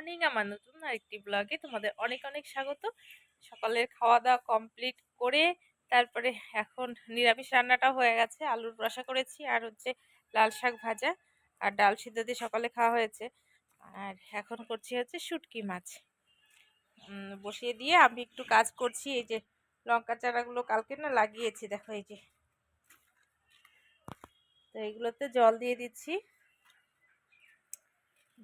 Morning আমার নতুন আরেকটি ব্লগে তোমাদের অনেক অনেক স্বাগত। সকালের খাওয়া দাওয়া কমপ্লিট করে তারপরে এখন নিরামিষ রান্নাটা হয়ে গেছে, আলুর রসা করেছি আর হচ্ছে লাল শাক ভাজা আর ডাল সিদ্ধ দিয়ে সকালে খাওয়া হয়েছে। আর এখন করছি হচ্ছে শুটকি মাছ। বসিয়ে দিয়ে আমি একটু কাজ করছি, এই যে লঙ্কা চারাগুলো কালকে না লাগিয়েছি, দেখো এই যে। তো এইগুলোতে জল দিয়ে দিচ্ছি।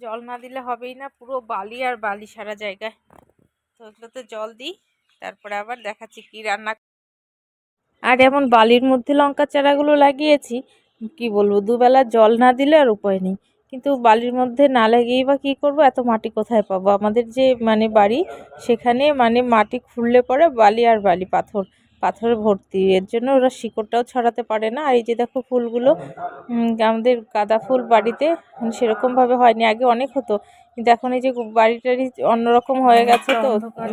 জল না দিলে হবেই না, পুরো বালি আর বালি সারা জায়গায়। তো ওগুলোতে জল দিই, তারপরে আবার দেখাচ্ছি কি রান্না আর এমন বালির মধ্যে লঙ্কা চারাগুলো লাগিয়েছি, কি বলব, দুবেলা জল না দিলে আর উপায় নেই। কিন্তু বালির মধ্যে না লাগিয়েই বা কী করব, এত মাটি কোথায় পাবো? আমাদের যে মানে বাড়ি, সেখানে মানে মাটি খুঁড়লে পরে বালি আর বালি পাথর। পাথরে ভর্তি। এর জন্য ওরা শিকড়টাও ছড়াতে পারে না। আর এই যে দেখো ফুলগুলো আমাদের গাঁদা ফুল বাড়িতে সেরকমভাবে হয়নি। আগে অনেক হতো। কিন্তু এখন এই যে বাড়ি টাড়ি অন্যরকম হয়ে গেছে তো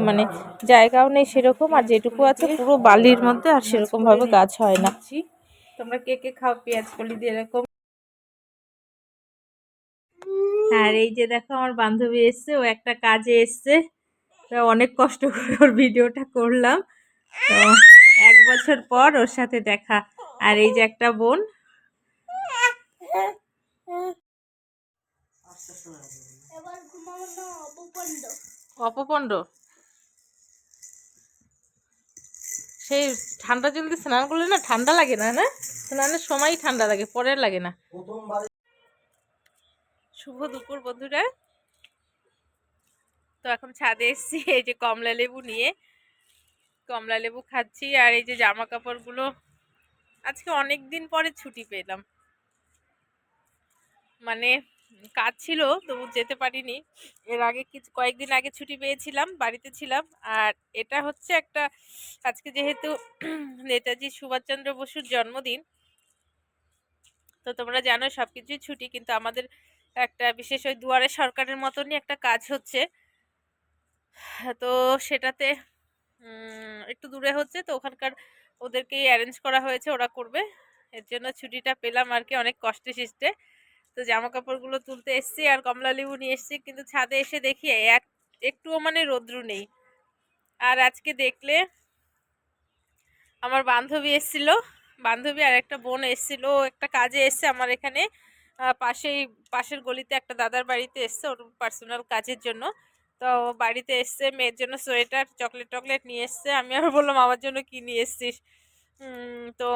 মানে জায়গাও নেই সেরকম। আর যেটুকু আছে পুরো বালির মধ্যে আর সেরকমভাবে গাছ হয় না। তোমরা কে কে খাও পেঁয়াজ কলি দিয়ে এরকম? আর এই যে দেখো আমার বান্ধবী এসছে, ও একটা কাজে এসছে। অনেক কষ্ট করে ওর ভিডিওটা করলাম। তো এক বছর পর ওর সাথে দেখা। আর এই যে একটা বোন। অপপন্ড অপপণ্ড। সেই ঠান্ডা জলদি স্নান করলে না ঠান্ডা লাগে না না? স্নানের সময়ই ঠান্ডা লাগে পরের লাগে না। শুভ দুপুর বন্ধুরা। তো এখন ছাদে এসেছি এই যে কমলা লেবু নিয়ে। কমলা লেবু খাচ্ছি আর এই যে জামা কাপড়গুলো আজকে অনেক দিন পরে ছুটি পেলাম। মানে কাজ ছিল, তবু যেতে পারিনি। এর আগে কিছু, কয়েকদিন আগে ছুটি পেয়েছিলাম, বাড়িতে ছিলাম। আর এটা হচ্ছে একটা, আজকে যেহেতু নেতাজি সুভাষচন্দ্র বসুর জন্মদিন, তো তোমরা জানো সব কিছুই ছুটি, কিন্তু আমাদের একটা বিশেষ ওই দুয়ারে সরকারের মতনই একটা কাজ হচ্ছে। তো সেটাতে একটু দূরে হচ্ছে, তো ওখানকার ওদেরকেই অ্যারেঞ্জ করা হয়েছে, ওরা করবে। এর জন্য ছুটিটা পেলাম আর কি অনেক কষ্টে সৃষ্টে তো জামা কাপড়গুলো তুলতে এসছি আর কমলা লেবু নিয়ে এসছি, কিন্তু ছাদে এসে দেখি এক, একটুও মানে রোদ্রু নেই। আর আজকে দেখলে আমার বান্ধবী এসেছিল, বান্ধবী আর একটা বোন এসেছিল একটা কাজে এসছে আমার এখানে। পাশেই, পাশের গলিতে একটা দাদার বাড়িতে এসছে, ওর পার্সোনাল কাজের জন্য। তো বাড়িতে এসছে, মেয়ের জন্য সোয়েটার, চকলেট টকলেট নিয়ে এসছে। আমি আর বললাম, আমার জন্য কি নিয়ে এসছিস? তো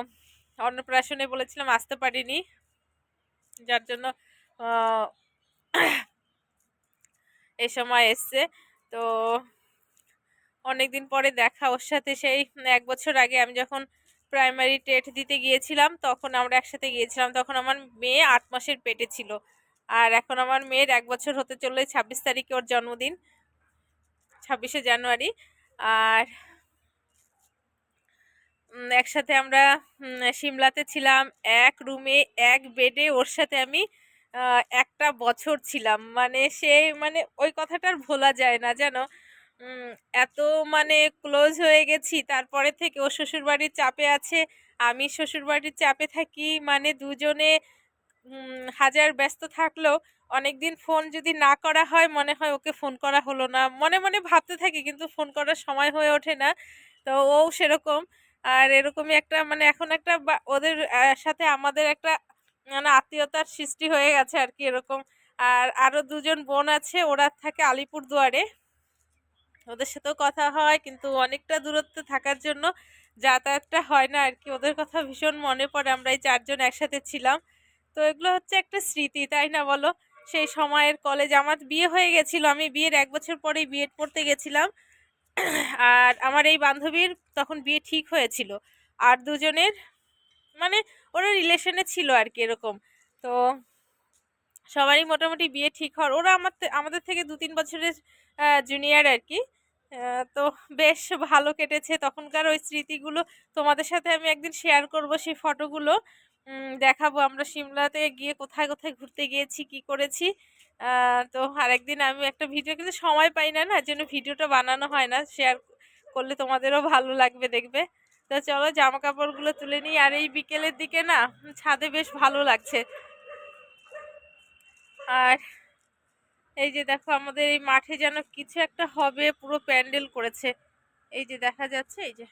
অন্নপ্রাশনে বলেছিলাম, আসতে পারিনি। যার জন্য এই সময় এসছে। তো অনেক দিন পরে দেখা, ওর সাথে সেই এক বছর আগে আমি যখন প্রাইমারি টেট দিতে গিয়েছিলাম, তখন আমরা একসাথে গিয়েছিলাম। তখন আমার মেয়ে আট মাসের পেটে ছিল। আর এখন আমার মেয়ের এক বছর হতে চললে ছাব্বিশ তারিখে ওর জন্মদিন। ছাব্বিশে জানুয়ারি। আর একসাথে আমরা সিমলাতে ছিলাম, এক রুমে, এক বেডে। ওর সাথে আমি একটা বছর ছিলাম। মানে সে মানে ওই কথাটার ভোলা যায় না, জানো? এত মানে ক্লোজ হয়ে গেছি। তারপরে থেকে ও শ্বশুরবাড়ির চাপে আছে, আমি শ্বশুরবাড়ির চাপে থাকি। মানে দুজনে হাজার ব্যস্ত থাকলেও অনেকদিন ফোন যদি না করা হয়, মনে হয় ওকে ফোন করা হলো না। মনে মনে ভাবতে থাকি, কিন্তু ফোন করার সময় হয়ে ওঠে না। তো ও সেরকম। আর এরকমই একটা মানে এখন একটা ওদের সাথে আমাদের একটা মানে আত্মীয়তার সৃষ্টি হয়ে গেছে আর কি এরকম। আর আরও দুজন বোন আছে, ওরা থাকে আলিপুরদুয়ারে। ওদের সাথেও কথা হয়, কিন্তু অনেকটা দূরত্বে থাকার জন্য যাতায়াতটা হয় না আর কি ওদের কথা ভীষণ মনে পড়ে, আমরা এই চারজন একসাথে ছিলাম। তো এগুলো হচ্ছে একটা স্মৃতি, তাই না বলো? সেই সময়ের কলেজ আমার বিয়ে হয়ে গেছিল। আমি বিয়ের এক বছর পরেই বিএড পড়তে গেছিলাম। আর আমার এই বান্ধবীর তখন বিয়ে ঠিক হয়েছিল। আর দুজনের মানে ওরা রিলেশনে ছিল আর কি এরকম। তো সবারই মোটামুটি বিয়ে ঠিক হওয়ার। ওরা আমার আমাদের থেকে দু তিন বছরের জুনিয়র আর কি। তো বেশ ভালো কেটেছে। তখনকার ওই স্মৃতিগুলো তোমাদের সাথে আমি একদিন শেয়ার করব সেই ফটোগুলো দেখাবো। আমরা সিমলাতে গিয়ে কোথায় কোথায় ঘুরতে গিয়েছি, কি করেছি। তো আরেকদিন আমি একটা ভিডিও, কিন্তু সময় পাই না না? জন্য ভিডিওটা বানানো হয় না। শেয়ার করলে তোমাদেরও ভালো লাগবে দেখবে। তো চলো জামা কাপড়গুলো তুলে নিই। আর এই বিকেলের দিকে না, ছাদে বেশ ভালো লাগছে। আর এই যে দেখো, আমাদের এই মাঠে যেন কিছু একটা হবে, পুরো প্যান্ডেল করেছে। এই যে দেখা যাচ্ছে, এই যে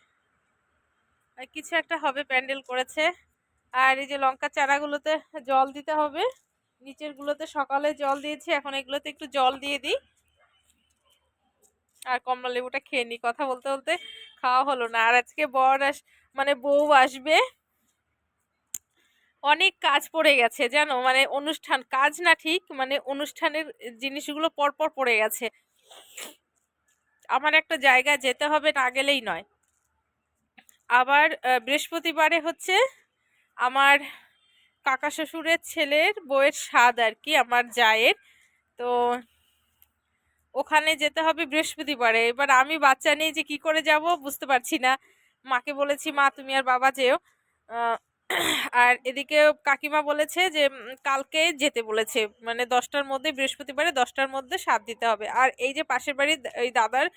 কিছু একটা হবে প্যান্ডেল করেছে। আর এই যে লঙ্কা চারাগুলোতে জল দিতে হবে। নিচের গুলোতে সকালে জল দিয়েছি, এখন এগুলোতে একটু জল দিয়ে দিই। আর কমলা লেবুটা খেয়ে নিই, কথা বলতে বলতে খাওয়া হলো না। আর আজকে বর আস মানে বউ আসবে। অনেক কাজ পড়ে গেছে, জানো? মানে অনুষ্ঠান, কাজ না ঠিক মানে অনুষ্ঠানের জিনিসগুলো পরপর পড়ে গেছে। আমার একটা জায়গা যেতে হবে না গেলেই নয়। আবার বৃহস্পতিবারে হচ্ছে আমার কাকা শ্বশুরের ছেলের বউয়ের স্বাদ আর কি, আমার জায়ের। তো ওখানে যেতে হবে বৃহস্পতিবারে। এবার আমি বাচ্চা নিয়ে যে কি করে যাব বুঝতে পারছি না। মাকে বলেছি, মা, তুমি আর বাবা যেও। আর এদিকে কাকিমা বলেছে যে কালকে যেতে বলেছে। মানে দশটার মধ্যে, বৃহস্পতিবারে দশটার মধ্যে সাত দিতে হবে। আর এই যে পাশের বাড়ির এই দাদার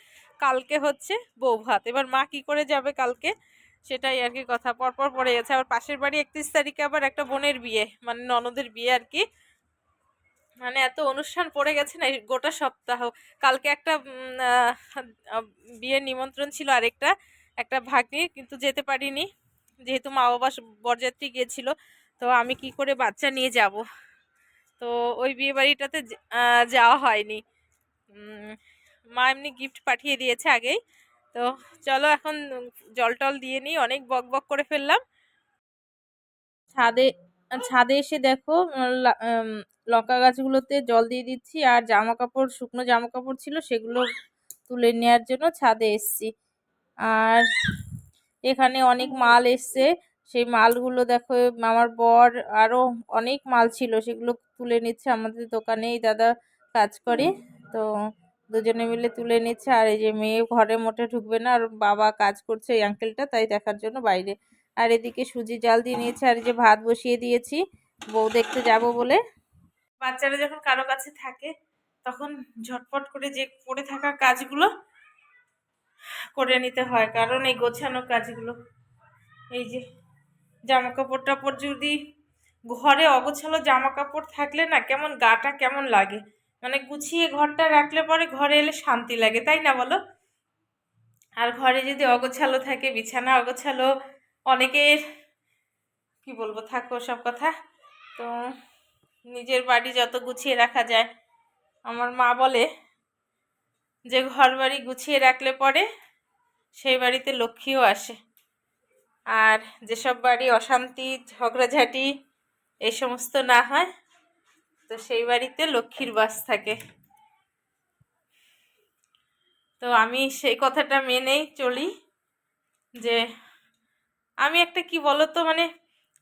কালকে হচ্ছে বউ ভাত এবার মা কি করে যাবে কালকে? সেটাই আর কি কথা। পরপর পড়ে গেছে। আবার পাশের বাড়ি একত্রিশ তারিখে আবার একটা বোনের বিয়ে মানে ননদের বিয়ে আর কি। মানে এত অনুষ্ঠান পড়ে গেছে না গোটা সপ্তাহ। কালকে একটা বিয়ের নিমন্ত্রণ ছিল আরেকটা, একটা ভাগ্নি কিন্তু যেতে পারিনি। যেহেতু মা বাবা বরযাত্রী গিয়েছিল, তো আমি কি করে বাচ্চা নিয়ে যাব? তো ওই বিয়ে বাড়িটাতে যাওয়া হয়নি। মা এমনি গিফট পাঠিয়ে দিয়েছে আগেই। তো চলো এখন জল টল দিয়ে নিই, অনেক বক বক করে ফেললাম। ছাদে ছাদে এসে দেখো লঙ্কা গাছগুলোতে জল দিয়ে দিচ্ছি আর জামা কাপড় শুকনো জামা কাপড় ছিল সেগুলো তুলে নেওয়ার জন্য ছাদে এসছি। আর এখানে অনেক মাল এসছে, সেই মালগুলো দেখো, আমার বর আরও অনেক মাল ছিল, সেগুলো তুলে নিচ্ছে আমাদের দোকানেই, দাদা কাজ করে। তো দুজনে মিলে তুলে নিচ্ছে। আর এই যে মেয়ে ঘরে মোটে ঢুকবে না, আর বাবা কাজ করছে এই আঙ্কেলটা তাই দেখার জন্য বাইরে। আর এদিকে সুজি জাল দিয়ে নিয়েছে, আর যে ভাত বসিয়ে দিয়েছি। বউ দেখতে যাব বলে। বাচ্চারা যখন কারও কাছে থাকে, তখন ঝটপট করে যে পড়ে থাকা কাজগুলো করে নিতে হয়। কারণ এই গোছানো কাজগুলো। এই যে জামা কাপড় টাপড় যদি ঘরে অগোছালো জামা কাপড় থাকলে না কেমন গাটা কেমন লাগে। মানে গুছিয়ে ঘরটা রাখলে পরে ঘরে এলে শান্তি লাগে, তাই না বলো? আর ঘরে যদি অগোছালো থাকে, বিছানা অগোছালো, অনেকের, কি বলব, থাকো সব কথা। তো নিজের বাড়ি যত গুছিয়ে রাখা যায়, আমার মা বলে যে ঘর বাড়ি গুছিয়ে রাখলে পরে সেই বাড়িতে লক্ষ্মীও আসে। আর যেসব বাড়ি অশান্তি, ঝগড়াঝাটি এই সমস্ত না হয় তো সেই বাড়িতে লক্ষ্মীর বাস থাকে। তো আমি সেই কথাটা মেনেই চলি যে আমি একটা কি বলতো মানে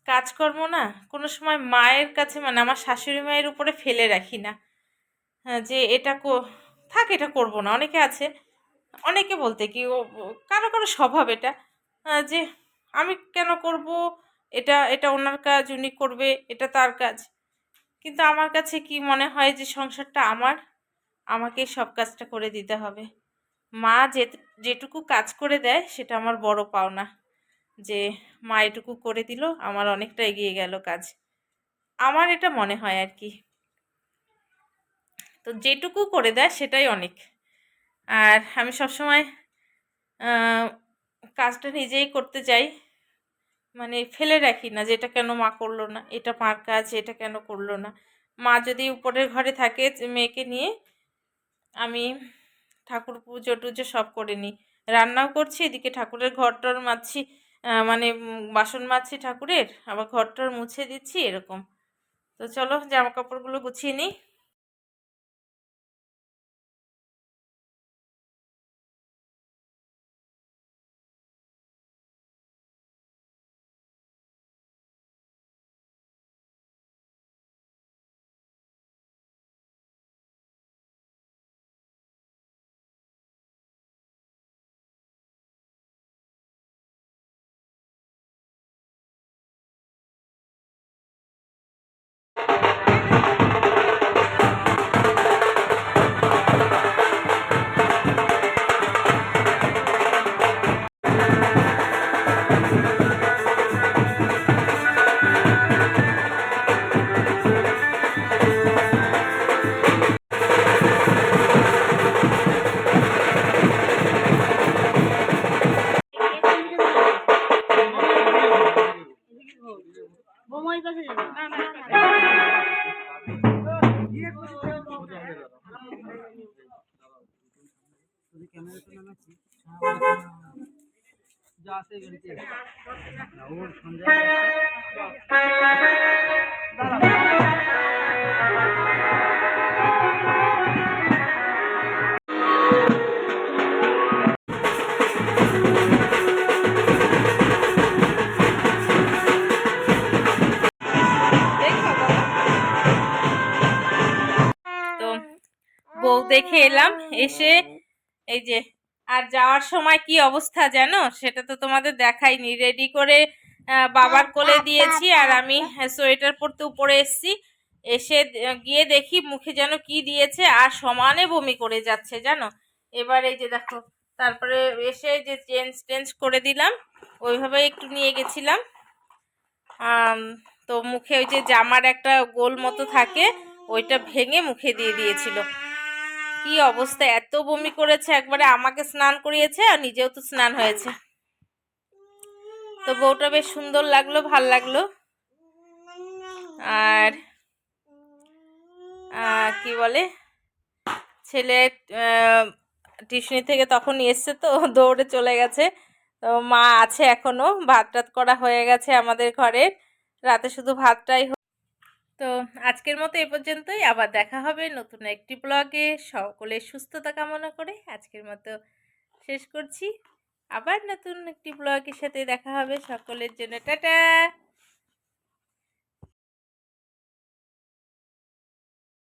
কাজকর্ম না কোনো সময় মায়ের কাছে মানে আমার শাশুড়ি মায়ের উপরে ফেলে রাখি না। হ্যাঁ, যে এটা কো থাক এটা করব না। অনেকে আছে অনেকে বলতে কি ও কারও কারও স্বভাব এটা। আহ, যে আমি কেন করব এটা এটা ওনার কাজ উনি করবে এটা তার কাজ। কিন্তু আমার কাছে কি মনে হয় যে সংসারটা আমার? আমাকেই সব কাজটা করে দিতে হবে। মা যে যেটুকু কাজ করে দেয় সেটা আমার বড় পাওনা। যে মা এটুকু করে দিল, আমার অনেকটা এগিয়ে গেল কাজ। আমার এটা মনে হয় আর কি। তো যেটুকু করে দেয় সেটাই অনেক। আর আমি সবসময় কাজটা নিজেই করতে চাই। মানে ফেলে রাখি না যে এটা কেন মা করল না এটা মার কাজ এটা কেন করল না। মা যদি উপরের ঘরে থাকে মেয়েকে নিয়ে আমি ঠাকুর পুজো টুজো সব করে নিই। রান্নাও করছি এদিকে ঠাকুরের ঘরটর আহ, মানে বাসন মাজছি ঠাকুরের আবার ঘরটর মুছে দিচ্ছি এরকম। তো চলো জামা কাপড়গুলো গুছিয়ে নিই। আমার কাছে যাবে। না না যা আছে গাড়িতে। দেখে এলাম, এসে এই যে, আর যাওয়ার সময় কি অবস্থা জানো? সেটা তো তোমাদের দেখাইনি। রেডি করে বাবার কোলে দিয়েছি আর আমি সোয়েটার পরতে উপরে এসেছি। এসে গিয়ে দেখি মুখে যেন কি দিয়েছে আর সমানে বমি করে যাচ্ছে জানো? এবার এই যে দেখো, তারপরে এসে যে চেঞ্জ টেঞ্জ করে দিলাম, ওইভাবে একটু নিয়ে গেছিলাম। তো মুখে ওই যে জামার একটা গোল মতো থাকে, ওইটা ভেঙে মুখে দিয়ে দিয়েছিল। কি অবস্থা? এত বমি করেছে, একবারে আমাকে স্নান করিয়েছে আর নিজেও তো স্নান হয়েছে। তো বউটা বেশ সুন্দর লাগল, ভালো লাগল। আর কি বলে? ছেলে টিউশনি থেকে তখন এসছে তো, দৌড়ে চলে গেছে। তো মা আছে এখনও ভাত টাত করা হয়ে গেছে আমাদের ঘরে। রাতে শুধু ভাতটাই তো আজকের মতো এ পর্যন্তই। আবার দেখা হবে নতুন একটি ব্লগে। সকলের সুস্থতা কামনা করে আজকের মতো শেষ করছি। আবার নতুন একটি ব্লগের সাথে দেখা হবে। সকলের জন্য টাটা!